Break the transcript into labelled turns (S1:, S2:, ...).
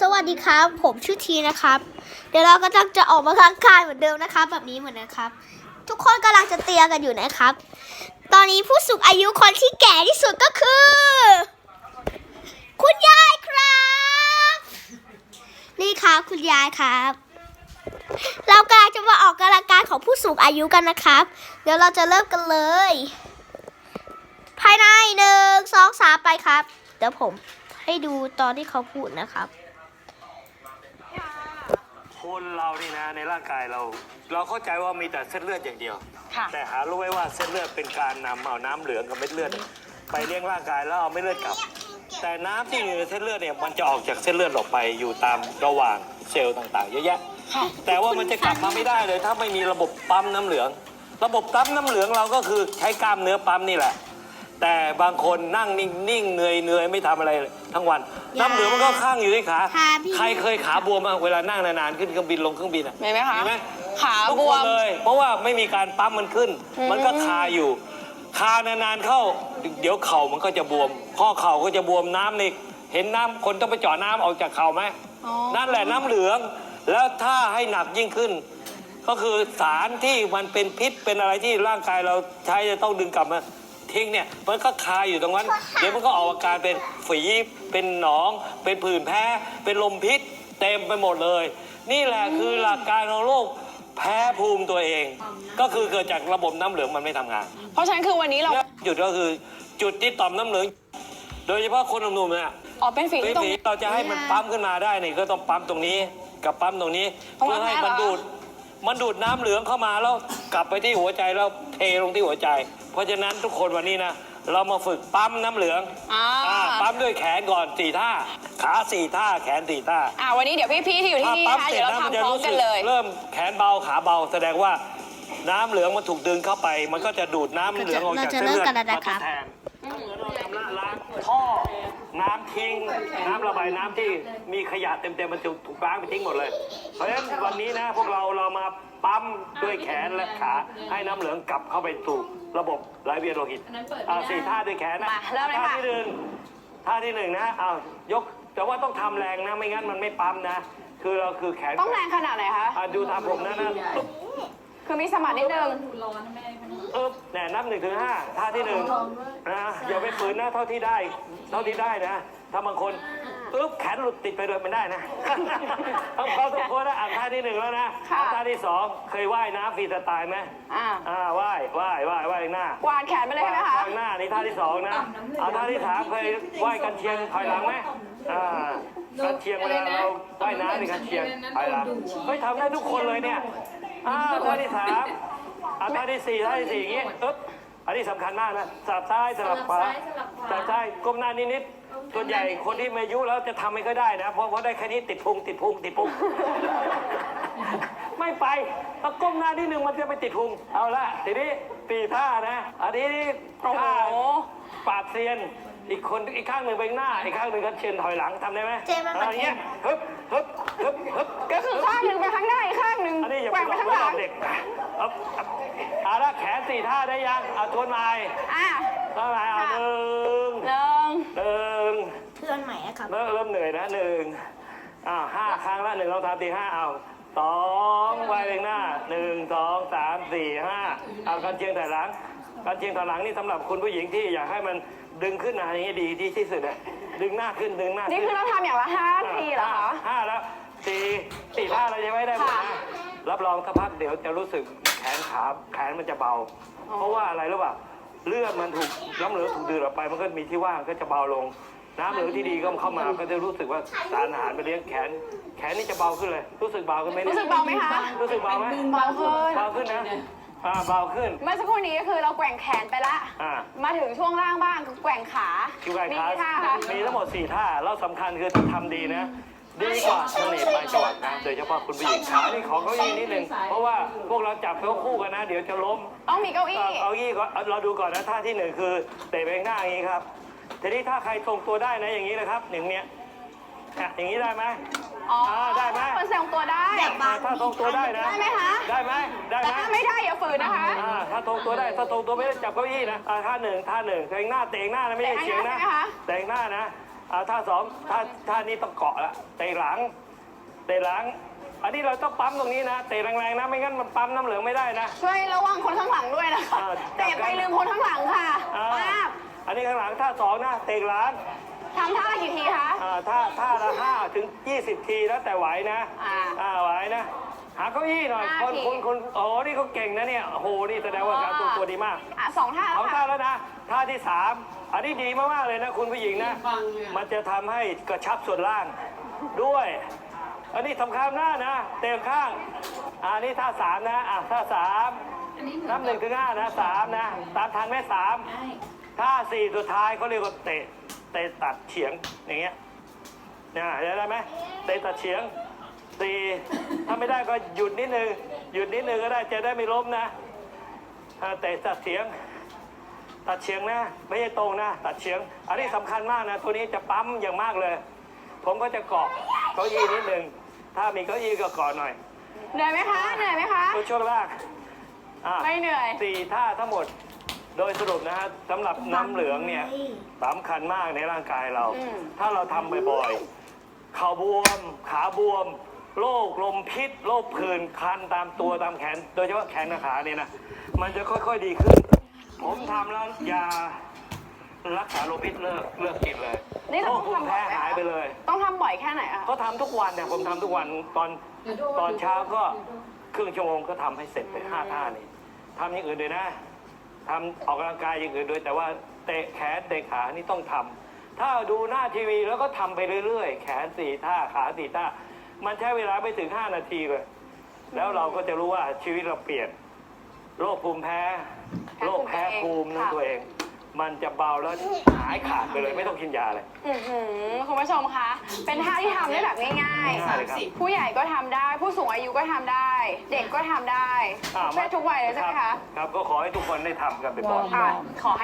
S1: สวัสดีครับ ผมชื่อทีนะครับ เดี๋ยวเราก็จะจะออกมาทางกายเหมือนเดิมนะครับ แบบนี้เหมือนนะครับ ทุกคนกำลังจะเตียกันอยู่นะครับ ตอนนี้ผู้สูงอายุคนที่แก่ที่สุดก็คือ คุณยายครับ นี่ครับคุณยายครับ เรากำลังจะมาออกกำลังกายของผู้สูงอายุกันนะครับ เดี๋ยวเราจะเริ่มกันเลย ภายในหนึ่งสองสามไปครับ เดี๋ยวผมให้ดูตอนที่เขาพูดนะครับ
S2: คนเรานี่นะในร่างกายเรา เราเข้าใจว่ามีแต่เส้นเลือดอย่างเดียว
S3: ค่ะ
S2: แต่หารู้ไหมว่าเส้นเลือดเป็นการนำเอาน้ำเหลืองกับเม็ดเลือดไปเลี้ยงร่างกายแล้วเอาเม็ดเลือดกลับ แต่น้ำที่อยู่ในเส้นเลือดเนี่ยมันจะออกจากเส้นเลือดออกไปอยู่ตามระหว่างเซลล์ต่างๆ เยอะแยะแต่ว่ามันจะกลับมาไม่ได้เลย ถ้าไม่มีระบบปั๊มน้ำเหลือง ระบบปั๊มน้ำเหลืองเราก็คือใช้กล้ามเนื้อปั๊มนี่แหละ แต่บางคนนั่งนิ่งๆเหนื่อยเหนื่อยไม่ทำอะไรเลยทั้งวัน น้ำเหลืองมันก็ข้างอยู่ที่ขา
S1: ค่ะพี่
S2: ใครเคยขาบวมบ้างเวลานั่งนานๆขึ้นเครื่องบินลงเครื่องบินอะ
S3: มีไหมคะ
S2: มีไหม
S3: ขา
S2: ทุก
S3: บ
S2: คว
S3: ม
S2: นเลย เพราะว่าไม่มีการปั๊มมันขึ้น
S3: อืม
S2: มันก็คาอยู่ คานานๆเข้า เดี๋ยวเข่ามันก็จะบวม ข้อเข่าก็จะบวมน้ำนี่เห็นน้ำคนต้องไปเจาะน้ำออกจากเข่าไหม
S3: อ๋อ
S2: นั่นแหละน้ำเหลือง แล้วถ้าให้หนักยิ่งขึ้น ก็คือสารที่มันเป็นพิษเป็นอะไรที่ร่างกายเราใช้จะต้องดึงกลับมา ทิ้งเนี่ยมันก็คาอยู่ตรงนั้น เดี๋ยวมันก็ออกอาการเป็นฝีเป็นหนอง เป็นผื่นแพ้ เป็นลมพิษ เต็มไปหมดเลย นี่แหละคือหลักการของโรคแพ้ภูมิตัวเอง ก็คือเกิดจากระบบน้ำเหลืองมันไม่ทำงาน
S3: เพราะฉะนั้นคือวันนี้เรา
S2: และจุดก็คือจุดที่ต่อมน้ำเหลือง โดยเฉพาะคนหนุ่มๆเนี่ย
S3: อ๋อเป็นฝี
S2: เป็น
S3: ที่ตรง
S2: ฝี
S3: นี้
S2: เราจะให้มันปั๊มขึ้นมาได้นี่ก็ต้องปั๊มตรงนี้กับปั๊มตรงนี้
S3: ตรง
S2: เพื่อ
S3: นั้น
S2: ให้
S3: เหรอ
S2: มันดูดมันดูดน้ำเหลืองเข้ามาแล้ว กลับไปที่หัวใจแล้วเทลงที่หัวใจ เพราะฉะนั้นทุกคนวันนี้นะ เรามาฝึกปั๊มน้ำเหลือง
S3: อ่า
S2: อ่าปั๊มด้วยแขนก่อนสี่ท่า ขาสี่ท่าแขนสี่ท่า
S3: อ่าวันนี้เดี๋ยวพี่ๆที่อยู่ที่
S2: ถ้า
S3: นี่
S2: ปั๊ม
S3: นะคะ
S2: เสร็
S3: เดี๋
S2: จ
S3: ยวเรา
S2: นะมันจะ
S3: ทำพร้อม
S2: รู้
S3: กั
S2: สึ
S3: น
S2: ก
S3: เลย
S2: เริ่มแขนเบาขาเบาแสดงว่าน้ำเหลืองมันถูกดึงเข้าไป มันก็จะดูดน้ำเหลืองออกจากเส้นเลือด
S1: เราจะเริ่มกันแล้วนะครับ
S2: มาทดแทนเหมือนเราชำระล้างท่อ น้ำทิ้ง น้ำระบายน้ำที่มีขยะเต็มๆมันถูกถูกล้างไปทิ้งหมดเลย เพราะฉะนั้นวันนี้นะพวกเราเรามาปั๊มด้วยแขนและขา ให้น้ำเหลืองกลับเข้าไปสู่ระบบไหลเวียนโลหิตอ่าสี่ท่าด้วยแขนนะ
S3: มาเริ่มเลย
S2: ท่า
S3: ค่ะ
S2: ที่หนึ่งท่าที่หนึ่งนะอ้าวยกแต่ว่าต้องทำแรงนะไม่งั้นมันไม่ปั๊มนะ คือเราคือแขน
S3: ต้องแรงขนาดไหนคะ
S2: อ่าดูทำผมนะนะปึ๊บ
S3: คือมีสมาธินิดนึง
S2: ปึ๊บแหน่นับหนึ่งถึงห้าท่าที่หนึ่งนะอย่าไปฝืนนะเท่าที่ได้ เท่าที่ได้นะ ถ้าบางคนปึ๊บแขนหลุดติดไปเลยไม่ได้นะ ต้องเขาทุกคนนะอ่านท่าที่หนึ่งแล้วนะ
S3: ค่ะ
S2: เอาท่าที่สองเคยว่ายน้ำฟรีสไตล์ไหม
S3: อ่า
S2: อ่าว่ายว่ายว่ายว่ายหน้า
S3: วานแขนไปเลยใช่ไหมคะ
S2: ทางหน้านี่ท่าที่สองนะเอาท่าที่สามเคยว่ายกันเชียงถอยหลังไหมอ่ากันเชียงเวลาเราว่ายน้ำในกันเชียงถอยหลังเฮ้ยทำได้ทุกคนเลยเนี่ย อ่าท่าที่สามเอาท่าที่สี่ท่าที่สี่อย่างงี้ปึ๊บอันนี้สำคัญมากนะสลับซ้ายสลับขวาสลับซ้ายก้มหน้านิดๆส่วนใหญ่คนที่มีอายุแล้วจะทำไม่ค่อยได้นะเพราะเพราะได้แค่นี้ติดพุงติดพุงติดพุง ไม่ไปถ้าก้มหน้านิดนึงมันจะไปติดพุงเอาละทีนี้ตีท่านะ อันนี้นี่
S3: โอ้โห
S2: ท่าปาดเซียน อีกคนอีกข้างหนึ่งไปข้างหน้า อีกข้างหนึ่งก็เชียนถอยหลังทำได้ไหม
S1: เจ๊มัน
S2: อะไรเงี้ยฮึบฮึบฮึบฮึบ
S3: ก็คือข้างหนึ่งไปข้างหน้าอีกข้างหนึ่ง
S2: อันนี้อย่า
S3: แก
S2: ไป
S3: ว่ง
S2: หล
S3: ไป
S2: อก
S3: ข้างหลัง
S2: ไม่หลอกเด็กเอาเอาเอาละแขนสี่ท่าได้ยังเอาทวนใหม่
S3: อะ
S2: ทวนใหม่เอา
S3: ค่ะ
S2: หนึ่ง
S3: หนึ่ง
S2: หนึ่ง
S1: เพื่อนใหม่อะครับ
S2: เริ่มเริ่มเหนื่อยนะหนึ่งอ้าห้าครั้งละหนึ่งสองสามสี่ห้าเอาสองไว้เลงหน้าหนึ่งสองสามสี่ห้าเอาการเชียงถ่ายหลังการเชียงถ่ายหลังนี่สำหรับคุณผู้หญิงที่อยากให้มันดึงขึ้นมาอย่างนี้ดีที่ที่สุดอะ ดึงหน้าขึ้นดึงหน้า
S3: นี่
S2: ขึ้น
S3: คือเราทำอย่างละห้าทีเหรอคะ
S2: ห้าแล้วสี่สี่ท่าเราจะไม่ได้หมด
S3: ค่ะ
S2: นะรับรองสักพักเดี๋ยวจะรู้สึกแขนขาแขนมันจะเบาเพราะว่าอะไรรู้ป่ะเลือดมันถูกน้ำเหลืองถูกดูดออกไปมันก็มีที่ว่างก็จะเบาลง น้ำเหลืองที่ดีก็เข้ามาก็จะรู้สึกว่าสารอาหารไปเลี้ยงแขน แขนนี่จะเบาขึ้นเลย รู้สึกเบาขึ้นไหมนี่ย
S3: รู้สึกเบาไหมคะ
S2: รู้สึกเบาไหม
S3: เบาขึ้น
S2: เบาขึ้นนะ อ่าเบาขึ้น
S3: เมื่อสักครู่นี้ก็คือเราแกว่งแขนไปละ
S2: อ่า
S3: มาถึงช่วงล่างบ้างคือแกว่งขา
S2: คิวไก่
S3: มี
S2: คลาส
S3: กี่ท่าคะ
S2: มีทั้งหมดสี่ท่า แล้วสำคัญคือถ้าทำดีนะ ดีกว่าเสน่ห์ปลายจวักนะโดยเฉพาะคุณผู้หญิงขานี่ขอเก้าอี้นิดนึง เพราะว่าพวกเราจับเขาคู่กันนะ เดี๋ยวจะล้ม
S3: ต้องมีเก้าอี้
S2: เอาเอาอี้ก่อนเอาเราดูก่อนนะท่าที่หนึ่งคือเตะไปข้างหน้าอย่างนี้ครับ ทีนี้ถ้าใครทรงตัวได้นะอย่างนี้นะครับหนึ่งเนี้ยอะอย่างนี้ได้ไหม
S3: อ๋อ
S2: ได้ไหม
S3: คนแสดงตัวได้
S1: แบบ
S2: อะถ้าทรงตัวได้นะ
S3: ได้ไหมคะ
S2: ได้ไหมได้
S3: แต่
S2: ไหม
S3: ถ้าไม่ได้อย่าฝืนนะคะ
S2: อ่าถ้าทรงตัวได้ถ้าทรงตัวไม่ได้จับเก้าอี้นะอ่าท่าหนึ่งท่าหนึ่งเตะหน้าเตะหน้านะไม่ใช่เฉียงนะ
S3: เตะข้างหน้าใช่ไหมคะ
S2: เตะหน้านะอ่าท่าสองท่าท่านี้ต้องเกาะละเตะหลังเตะหลัง อันนี้เราต้องปั๊มตรงนี้นะ เตะแรงๆนะไม่งั้นมันปั๊มน้ำเหลืองไม่ได้นะ
S3: ช่วยระวังคนข้างหลังด้วยนะคะ
S2: อ่า
S3: เตะไปลืมคนข้างหลังค่ะ
S2: อ่า
S3: ป้าบ
S2: อันนี้ข้างหลังท่าสองนะ เตะหลัง
S3: ทำท่ากี่ทีคะ
S2: อ่าท่าท่าละห้าถึงยี่สิบทีแล้วแต่ไหวนะ
S3: อ่า
S2: อ่าไหวนะ หาเก้าอี้หน่อย
S3: ห้า
S2: คน
S3: ที
S2: คนคนโอ้โหนี่เขาเก่งนะเนี่ยโอ้โหนี่แสดงว่าการตัวตัวดีมาก
S3: อะสองท่า
S2: สอง
S3: ค่ะ
S2: ท่าแล้วนะท่าที่สามอันนี้ดีมากๆเลยนะคุณผู้หญิงนะ มันจะทำให้กระชับส่วนล่างด้วย อันนี้ทำข้างหน้านะ เตะข้างอะอันนี้ท่าสามนะอะท่าสามนับหนึ่งถึงห้านะสามนะตามทันไหมสามท่าสี่สุดท้ายเขาเรียกว่าเตะ เตะตัดเฉียงอย่างเงี้ยนะเห็นได้ไหมเตะตัดเฉียงสี่ถ้าไม่ได้ก็หยุดนิดนึงหยุดนิดนึงก็ได้จะได้ไม่ล้มนะอ่าเตะตัดเฉียง ตัดเฉียงนะ ไม่ใช่ตรงนะ ตัดเฉียง อันนี้สำคัญมากนะ ตัวนี้จะปั๊มอย่างมากเลย ผมก็จะเกาะเก้าอี้นิดนึงถ้ามีเก้าอี้ก็เกาะหน่อย
S3: เหนื่อยไหมคะเหนื่อยไหมคะ
S2: ตัวช่วงล่างอะ
S3: ไม่เหนื่อย
S2: สี่ท่าทั้งหมด โดยสรุปนะฮะสำหรับน้ำเหลืองเนี่ยสำคัญมากในร่างกายเรา
S3: อืม
S2: ถ้าเราทำบ่อยๆเข่าบวม ขาบวม โรคลมพิษ โรคผื่นคันตามตัวตามแขน โดยเฉพาะแขนกับขาเนี่ยนะ มันจะค่อยๆดีขึ้น ผมทำแล้วยารักษาโรคพิษเลิกเลิกกินเลย
S3: นี่
S2: โร
S3: เรา
S2: ค
S3: ต้อง
S2: ภูมิ
S3: ทำบ่
S2: แพ้
S3: อยไหม
S2: หายไป
S3: คะ
S2: เลย
S3: ต้องทำบ่อยแค่ไหนอะ
S2: ก็ทำทุกวันเนี่ยผมทำทุกวันตอนตอนเช้าก็ครึ่งชั่วโมงก็ทำให้เสร็จไปห้าท่านี่ทำอย่างอื่นด้วยนะ ทำออกกำลังกายอย่างอื่นด้วย แต่ว่าเตะแขนเตะขานี่ต้องทำถ้าดูหน้าทีวีแล้วก็ทำไปเรื่อยๆ แขนสี่ท่าขาสี่ท่ามันใช้เวลาไม่ถึงห้านาทีเลย แล้วเราก็จะรู้ว่าชีวิตเราเปลี่ยนโรคภูมิแพ้โรคแพ้ภูมินั่นตัวเอง มันจะเบาแล้วหายขาดไปเลยไม่ต้องกินยาเลย
S3: อื้อหือคุณผู้ชมคะ เป็นท่าที่ทำได้แบบง่าย
S2: ง่ายเลยครับ
S3: ๆ ผู้ใหญ่ก็ทำได้ ผู้สูงอายุก็ทำได้ เด็กก็ทำได้
S2: อ่า
S3: ทุกเพศทุกวัยเลยใช่ไหม
S2: ครั
S3: คะ
S2: บครับก็ขอให้ทุกคนได้ทำกันบ่อยๆ
S3: อะขอให้